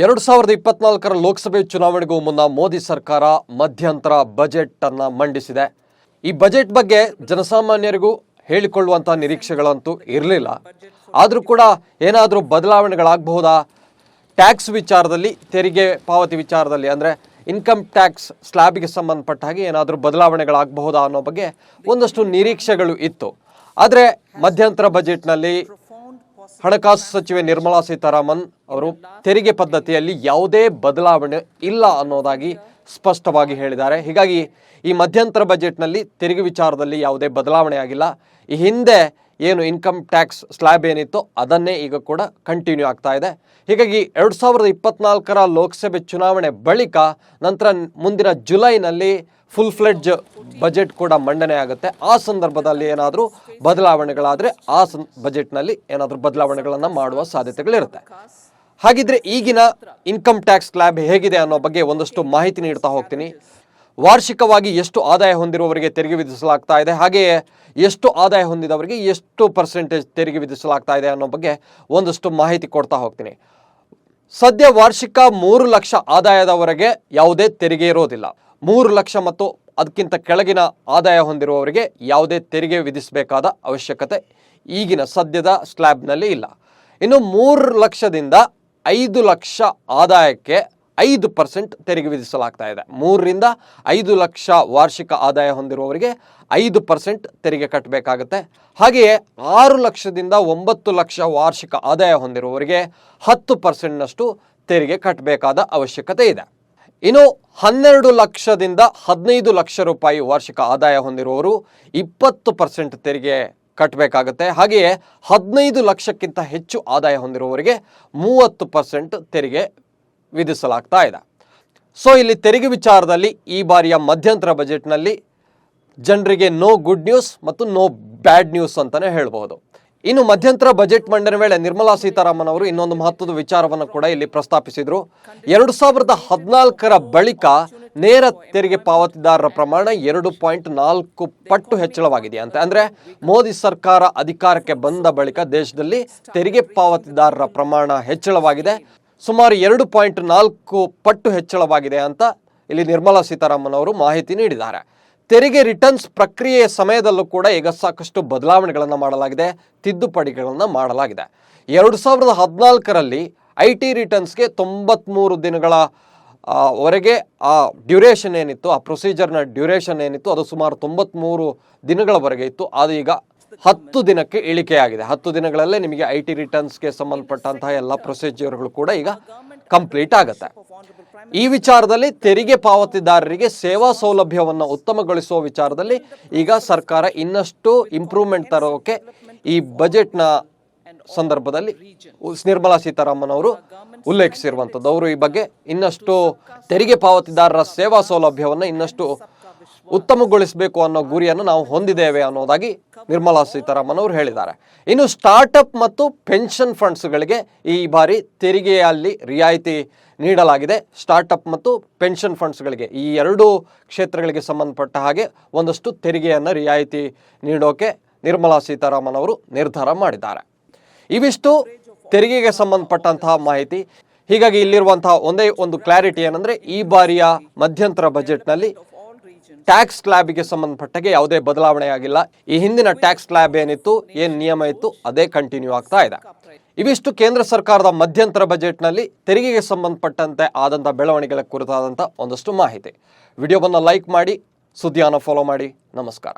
ಎರಡು ಸಾವಿರದ ಇಪ್ಪತ್ನಾಲ್ಕರ ಲೋಕಸಭೆ ಚುನಾವಣೆಗೂ ಮುನ್ನ ಮೋದಿ ಸರ್ಕಾರ ಮಧ್ಯಂತರ ಬಜೆಟ್ ಅನ್ನ ಮಂಡಿಸಿದೆ. ಈ ಬಜೆಟ್ ಬಗ್ಗೆ ಜನಸಾಮಾನ್ಯರಿಗೂ ಹೇಳಿಕೊಳ್ಳುವಂಥ ನಿರೀಕ್ಷೆಗಳಂತೂ ಇರಲಿಲ್ಲ. ಆದರೂ ಕೂಡ ಏನಾದರೂ ಬದಲಾವಣೆಗಳಾಗಬಹುದಾ? ಟ್ಯಾಕ್ಸ್ ವಿಚಾರದಲ್ಲಿ, ತೆರಿಗೆ ಪಾವತಿ ವಿಚಾರದಲ್ಲಿ ಅಂದರೆ ಇನ್ಕಮ್ ಟ್ಯಾಕ್ಸ್ ಸ್ಲ್ಯಾಬ್ಗೆ ಸಂಬಂಧಪಟ್ಟ ಹಾಗೆ ಏನಾದರೂ ಬದಲಾವಣೆಗಳಾಗಬಹುದಾ ಅನ್ನೋ ಬಗ್ಗೆ ಒಂದಷ್ಟು ನಿರೀಕ್ಷೆಗಳು ಇತ್ತು. ಆದರೆ ಮಧ್ಯಂತರ ಬಜೆಟ್ನಲ್ಲಿ ಹಣಕಾಸು ಸಚಿವೆ ನಿರ್ಮಲಾ ಸೀತಾರಾಮನ್ ಅವರು ತೆರಿಗೆ ಪದ್ಧತಿಯಲ್ಲಿ ಯಾವುದೇ ಬದಲಾವಣೆ ಇಲ್ಲ ಅನ್ನೋದಾಗಿ ಸ್ಪಷ್ಟವಾಗಿ ಹೇಳಿದ್ದಾರೆ. ಹೀಗಾಗಿ ಈ ಮಧ್ಯಂತರ ಬಜೆಟ್ನಲ್ಲಿ ತೆರಿಗೆ ವಿಚಾರದಲ್ಲಿ ಯಾವುದೇ ಬದಲಾವಣೆ ಆಗಿಲ್ಲ. ಈ ಹಿಂದೆ ಏನು ಇನ್ಕಮ್ ಟ್ಯಾಕ್ಸ್ ಸ್ಲ್ಯಾಬ್ ಏನಿತ್ತು ಅದನ್ನೇ ಈಗ ಕೂಡ ಕಂಟಿನ್ಯೂ ಆಗ್ತಾ ಇದೆ. ಹೀಗಾಗಿ ಎರಡು ಸಾವಿರದ ಇಪ್ಪತ್ನಾಲ್ಕರ ಲೋಕಸಭೆ ಚುನಾವಣೆ ಬಳಿಕ ನಂತರ ಮುಂದಿನ ಜುಲೈನಲ್ಲಿ ಫುಲ್ ಫ್ಲೆಡ್ಜ್ ಬಜೆಟ್ ಕೂಡ ಮಂಡನೆ ಆಗುತ್ತೆ. ಆ ಸಂದರ್ಭದಲ್ಲಿ ಏನಾದರೂ ಬದಲಾವಣೆಗಳಾದರೆ ಆ ಸಂ ಬಜೆಟ್ನಲ್ಲಿ ಏನಾದರೂ ಬದಲಾವಣೆಗಳನ್ನು ಮಾಡುವ ಸಾಧ್ಯತೆಗಳಿರುತ್ತೆ. ಹಾಗಿದ್ರೆ ಈಗಿನ ಇನ್ಕಮ್ ಟ್ಯಾಕ್ಸ್ ಸ್ಲ್ಯಾಬ್ ಹೇಗಿದೆ ಅನ್ನೋ ಬಗ್ಗೆ ಒಂದಷ್ಟು ಮಾಹಿತಿ ನೀಡ್ತಾ ಹೋಗ್ತೀನಿ. ವಾರ್ಷಿಕವಾಗಿ ಎಷ್ಟು ಆದಾಯ ಹೊಂದಿರುವವರಿಗೆ ತೆರಿಗೆ ವಿಧಿಸಲಾಗ್ತಾ ಇದೆ, ಹಾಗೆಯೇ ಎಷ್ಟು ಆದಾಯ ಹೊಂದಿದವರಿಗೆ ಎಷ್ಟು ಪರ್ಸೆಂಟೇಜ್ ತೆರಿಗೆ ವಿಧಿಸಲಾಗ್ತಾ ಇದೆ ಅನ್ನೋ ಬಗ್ಗೆ ಒಂದಷ್ಟು ಮಾಹಿತಿ ಕೊಡ್ತಾ ಹೋಗ್ತೀನಿ. ಸದ್ಯ ವಾರ್ಷಿಕ ಮೂರು ಲಕ್ಷ ಆದಾಯದವರೆಗೆ ಯಾವುದೇ ತೆರಿಗೆ ಇರೋದಿಲ್ಲ. ಮೂರು ಲಕ್ಷ ಮತ್ತು ಅದಕ್ಕಿಂತ ಕೆಳಗಿನ ಆದಾಯ ಹೊಂದಿರುವವರಿಗೆ ಯಾವುದೇ ತೆರಿಗೆ ವಿಧಿಸಬೇಕಾದ ಅವಶ್ಯಕತೆ ಈಗಿನ ಸದ್ಯದ ಸ್ಲ್ಯಾಬ್ನಲ್ಲಿ ಇಲ್ಲ. ಇನ್ನು ಮೂರು ಲಕ್ಷದಿಂದ ಐದು ಲಕ್ಷ ಆದಾಯಕ್ಕೆ ಐದು ಪರ್ಸೆಂಟ್ ತೆರಿಗೆ ವಿಧಿಸಲಾಗ್ತಾ ಇದೆ. ಮೂರರಿಂದ ಐದು ಲಕ್ಷ ವಾರ್ಷಿಕ ಆದಾಯ ಹೊಂದಿರುವವರಿಗೆ ಐದು ಪರ್ಸೆಂಟ್ ತೆರಿಗೆ ಕಟ್ಟಬೇಕಾಗುತ್ತೆ. ಹಾಗೆಯೇ ಆರು ಲಕ್ಷದಿಂದ ಒಂಬತ್ತು ಲಕ್ಷ ವಾರ್ಷಿಕ ಆದಾಯ ಹೊಂದಿರುವವರಿಗೆ ಹತ್ತು ಪರ್ಸೆಂಟ್ನಷ್ಟು ತೆರಿಗೆ ಕಟ್ಟಬೇಕಾದ ಅವಶ್ಯಕತೆ ಇದೆ. ಇನ್ನು ಹನ್ನೆರಡು ಲಕ್ಷದಿಂದ ಹದಿನೈದು ಲಕ್ಷ ರೂಪಾಯಿ ವಾರ್ಷಿಕ ಆದಾಯ ಹೊಂದಿರುವವರು ಇಪ್ಪತ್ತು ಪರ್ಸೆಂಟ್ ತೆರಿಗೆ ಕಟ್ಟಬೇಕಾಗುತ್ತೆ. ಹಾಗೆಯೇ ಹದಿನೈದು ಲಕ್ಷಕ್ಕಿಂತ ಹೆಚ್ಚು ಆದಾಯ ಹೊಂದಿರುವವರಿಗೆ ಮೂವತ್ತು ಪರ್ಸೆಂಟ್ ತೆರಿಗೆ ವಿಧಿಸಲಾಗ್ತಾ ಇದೆ. ಸೊ ಇಲ್ಲಿ ತೆರಿಗೆ ವಿಚಾರದಲ್ಲಿ ಈ ಬಾರಿಯ ಮಧ್ಯಂತರ ಬಜೆಟ್ನಲ್ಲಿ ಜನರಿಗೆ ನೋ ಗುಡ್ ನ್ಯೂಸ್ ಮತ್ತು ನೋ ಬ್ಯಾಡ್ ನ್ಯೂಸ್ ಅಂತಲೇ ಹೇಳ್ಬೋದು ಇನ್ನು ಮಧ್ಯಂತರ ಬಜೆಟ್ ಮಂಡನೆ ವೇಳೆ ನಿರ್ಮಲಾ ಸೀತಾರಾಮನ್ ಅವರು ಇನ್ನೊಂದು ಮಹತ್ವದ ವಿಚಾರವನ್ನು ಕೂಡ ಇಲ್ಲಿ ಪ್ರಸ್ತಾಪಿಸಿದರು. ಎರಡು ಸಾವಿರದ ಹದಿನಾಲ್ಕರ ಬಳಿಕ ನೇರ ತೆರಿಗೆ ಪಾವತಿದಾರರ ಪ್ರಮಾಣ ಎರಡು ಪಾಯಿಂಟ್ ನಾಲ್ಕು ಪಟ್ಟು ಹೆಚ್ಚಳವಾಗಿದೆ ಅಂತ. ಅಂದರೆ ಮೋದಿ ಸರ್ಕಾರ ಅಧಿಕಾರಕ್ಕೆ ಬಂದ ಬಳಿಕ ದೇಶದಲ್ಲಿ ತೆರಿಗೆ ಪಾವತಿದಾರರ ಪ್ರಮಾಣ ಹೆಚ್ಚಳವಾಗಿದೆ. ಸುಮಾರು ಎರಡು ಪಾಯಿಂಟ್ ನಾಲ್ಕು ಪಟ್ಟು ಹೆಚ್ಚಳವಾಗಿದೆ ಅಂತ ಇಲ್ಲಿ ನಿರ್ಮಲಾ ಸೀತಾರಾಮನ್ ಅವರು ಮಾಹಿತಿ ನೀಡಿದ್ದಾರೆ. ತೆರಿಗೆ ರಿಟರ್ನ್ಸ್ ಪ್ರಕ್ರಿಯೆಯ ಸಮಯದಲ್ಲೂ ಕೂಡ ಈಗ ಸಾಕಷ್ಟು ಬದಲಾವಣೆಗಳನ್ನು ಮಾಡಲಾಗಿದೆ, ತಿದ್ದುಪಡಿಗಳನ್ನು ಮಾಡಲಾಗಿದೆ. ಎರಡು ಸಾವಿರದ ಹದಿನಾಲ್ಕರಲ್ಲಿ ಐ ಟಿ ರಿಟರ್ನ್ಸ್ಗೆ ತೊಂಬತ್ತ್ಮೂರು ದಿನಗಳ ವರೆಗೆ ಆ ಡ್ಯೂರೇಷನ್ ಏನಿತ್ತು, ಆ ಪ್ರೊಸೀಜರ್ನ ಡ್ಯೂರೇಷನ್ ಏನಿತ್ತು, ಅದು ಸುಮಾರು ತೊಂಬತ್ಮೂರು ದಿನಗಳವರೆಗೆ ಇತ್ತು, ಅದು ಈಗ ಹತ್ತು ದಿನಕ್ಕೆ ಇಳಿಕೆಯಾಗಿದೆ. ಹತ್ತು ದಿನಗಳಲ್ಲೇ ನಿಮಗೆ ಐ ಟಿ ರಿಟರ್ನ್ಸ್ಗೆ ಸಂಬಂಧಪಟ್ಟಂತಹ ಎಲ್ಲ ಪ್ರೊಸೀಜರ್ಗಳು ಕೂಡ ಈಗ ಕಂಪ್ಲೀಟ್ ಆಗುತ್ತೆ. ಈ ವಿಚಾರದಲ್ಲಿ ತೆರಿಗೆ ಪಾವತಿದಾರರಿಗೆ ಸೇವಾ ಸೌಲಭ್ಯವನ್ನು ಉತ್ತಮಗೊಳಿಸುವ ವಿಚಾರದಲ್ಲಿ ಈಗ ಸರ್ಕಾರ ಇನ್ನಷ್ಟು ಇಂಪ್ರೂವ್ಮೆಂಟ್ ತರೋಕೆ ಈ ಬಜೆಟ್ನ ಸಂದರ್ಭದಲ್ಲಿ ನಿರ್ಮಲಾ ಸೀತಾರಾಮನ್ ಅವರು ಉಲ್ಲೇಖಿಸಿರುವಂಥದ್ದು. ಅವರು ಈ ಬಗ್ಗೆ ಇನ್ನಷ್ಟು ತೆರಿಗೆ ಪಾವತಿದಾರರ ಸೇವಾ ಸೌಲಭ್ಯವನ್ನು ಇನ್ನಷ್ಟು ಉತ್ತಮಗೊಳಿಸಬೇಕು ಅನ್ನೋ ಗುರಿಯನ್ನು ನಾವು ಹೊಂದಿದ್ದೇವೆ ಅನ್ನೋದಾಗಿ ನಿರ್ಮಲಾ ಸೀತಾರಾಮನ್ ಅವರು ಹೇಳಿದ್ದಾರೆ. ಇನ್ನು ಸ್ಟಾರ್ಟಪ್ ಮತ್ತು ಪೆನ್ಷನ್ ಫಂಡ್ಸ್ಗಳಿಗೆ ಈ ಬಾರಿ ತೆರಿಗೆಯಲ್ಲಿ ರಿಯಾಯಿತಿ ನೀಡಲಾಗಿದೆ. ಸ್ಟಾರ್ಟಪ್ ಮತ್ತು ಪೆನ್ಷನ್ ಫಂಡ್ಸ್ಗಳಿಗೆ ಈ ಎರಡು ಕ್ಷೇತ್ರಗಳಿಗೆ ಸಂಬಂಧಪಟ್ಟ ಹಾಗೆ ಒಂದಷ್ಟು ತೆರಿಗೆಯನ್ನು ರಿಯಾಯಿತಿ ನೀಡೋಕೆ ನಿರ್ಮಲಾ ಸೀತಾರಾಮನ್ ಅವರು ನಿರ್ಧಾರ ಮಾಡಿದ್ದಾರೆ. ಇವಿಷ್ಟು ತೆರಿಗೆಗೆ ಸಂಬಂಧಪಟ್ಟಂತಹ ಮಾಹಿತಿ. ಹೀಗಾಗಿ ಇಲ್ಲಿರುವಂತಹ ಒಂದೇ ಒಂದು ಕ್ಲಾರಿಟಿ ಏನಂದ್ರೆ ಈ ಬಾರಿಯ ಮಧ್ಯಂತರ ಬಜೆಟ್ನಲ್ಲಿ ಟ್ಯಾಕ್ಸ್ ಸ್ಲ್ಯಾಬ್ಗೆ ಸಂಬಂಧಪಟ್ಟಾಗೆ ಯಾವುದೇ ಬದಲಾವಣೆ ಆಗಿಲ್ಲ. ಈ ಹಿಂದಿನ ಟ್ಯಾಕ್ಸ್ ಸ್ಲ್ಯಾಬ್ ಏನಿತ್ತು, ಏನು ನಿಯಮ ಇತ್ತು, ಅದೇ ಕಂಟಿನ್ಯೂ ಆಗ್ತಾ ಇದೆ. ಇವಿಷ್ಟು ಕೇಂದ್ರ ಸರ್ಕಾರದ ಮಧ್ಯಂತರ ಬಜೆಟ್ನಲ್ಲಿ ತೆರಿಗೆಗೆ ಸಂಬಂಧಪಟ್ಟಂತೆ ಆದಂಥ ಬೆಳವಣಿಗೆಗಳ ಕುರಿತಾದಂಥ ಒಂದಷ್ಟು ಮಾಹಿತಿ. ವಿಡಿಯೋವನ್ನು ಲೈಕ್ ಮಾಡಿ ಸುದ್ದಿಯನ್ನು ಫಾಲೋ ಮಾಡಿ. ನಮಸ್ಕಾರ.